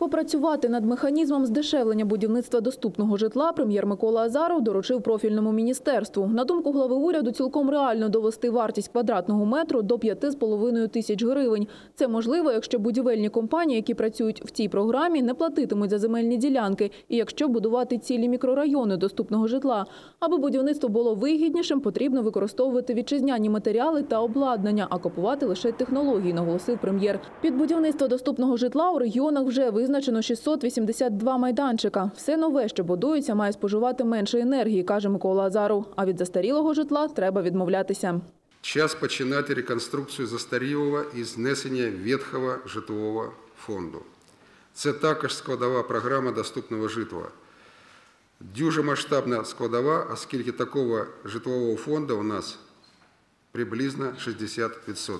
Попрацювати над механізмом здешевлення будівництва доступного житла прем'єр Микола Азаров доручив профільному міністерству. На думку глави уряду, цілком реально довести вартість квадратного метру до 5,5 тисяч гривень. Це можливо, якщо будівельні компанії, які працюють в цій програмі, не платитимуть за земельні ділянки, і якщо будувати цілі мікрорайони доступного житла. Аби будівництво було вигіднішим, потрібно використовувати вітчизняні матеріали та обладнання, а купувати лише технології, наголосив прем'єр. Під будівництво доступного житла у регіонах вже визначено 682 майданчика. Все нове, що будується, має споживати менше енергії, каже Микола Азаров. А від застарілого житла треба відмовлятися. Час починати реконструкцію застарілого і знесення ветхого житлового фонду. Це також складова програма доступного житла. Дуже масштабна складова, оскільки такого житлового фонду у нас приблизно 60%.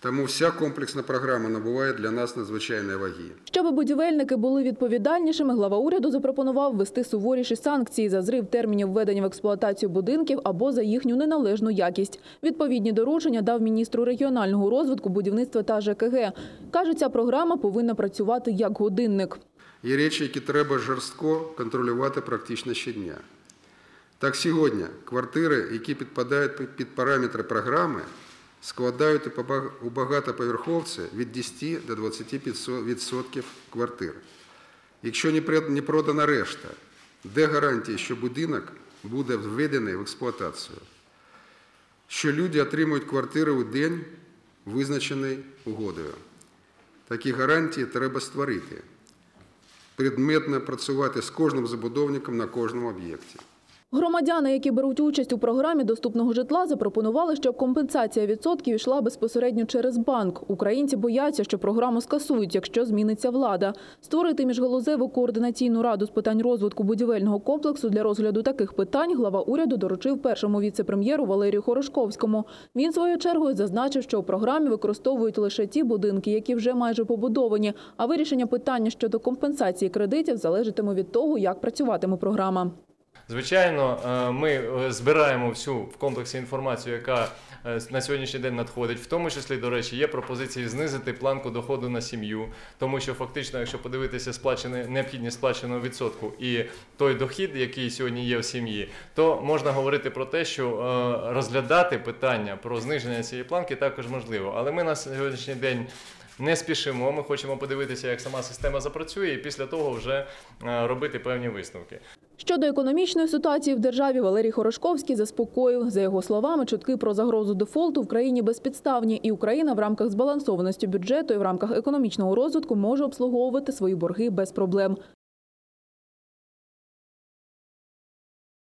Тому вся комплексна програма набуває для нас надзвичайної ваги. Щоб будівельники були відповідальнішими, глава уряду запропонував ввести суворіші санкції за зрив термінів введення в експлуатацію будинків або за їхню неналежну якість. Відповідні доручення дав міністру регіонального розвитку, будівництва та ЖКГ. Каже, ця програма повинна працювати як годинник. Є речі, які треба жорстко контролювати практично щодня. Так сьогодні квартири, які підпадають під- під параметри програми, складають у багатоповерховці від 10 до 25% квартир. Якщо не продана решта, де гарантії, що будинок буде введений в експлуатацію? Що люди отримують квартири у день, визначений угодою? Такі гарантії треба створити предметно працювати з кожним забудовником на кожному об'єкті. Громадяни, які беруть участь у програмі доступного житла, запропонували, щоб компенсація відсотків йшла безпосередньо через банк. Українці бояться, що програму скасують, якщо зміниться влада. Створити міжгалузеву координаційну раду з питань розвитку будівельного комплексу для розгляду таких питань глава уряду доручив першому віце-прем'єру Валерію Хорошковському. Він своєю чергою зазначив, що у програмі використовують лише ті будинки, які вже майже побудовані. А вирішення питання щодо компенсації кредитів залежатиме від того, як працюватиме програма. Звичайно, е, ми е, збираємо всю в комплексі інформацію, яка е, на сьогоднішній день надходить. В тому числі, до речі, є пропозиції знизити планку доходу на сім'ю, тому що фактично, якщо подивитися сплачене необхідність сплаченого відсотку і той дохід, який сьогодні є в сім'ї, то можна говорити про те, що розглядати питання про зниження цієї планки також можливо. Але ми на сьогоднішній день. Не спішимо, ми хочемо подивитися, як сама система запрацює, і після того вже робити певні висновки. Щодо економічної ситуації в державі Валерій Хорошковський заспокоїв. За його словами, чутки про загрозу дефолту в країні безпідставні, і Україна в рамках збалансованості бюджету і в рамках економічного розвитку може обслуговувати свої борги без проблем.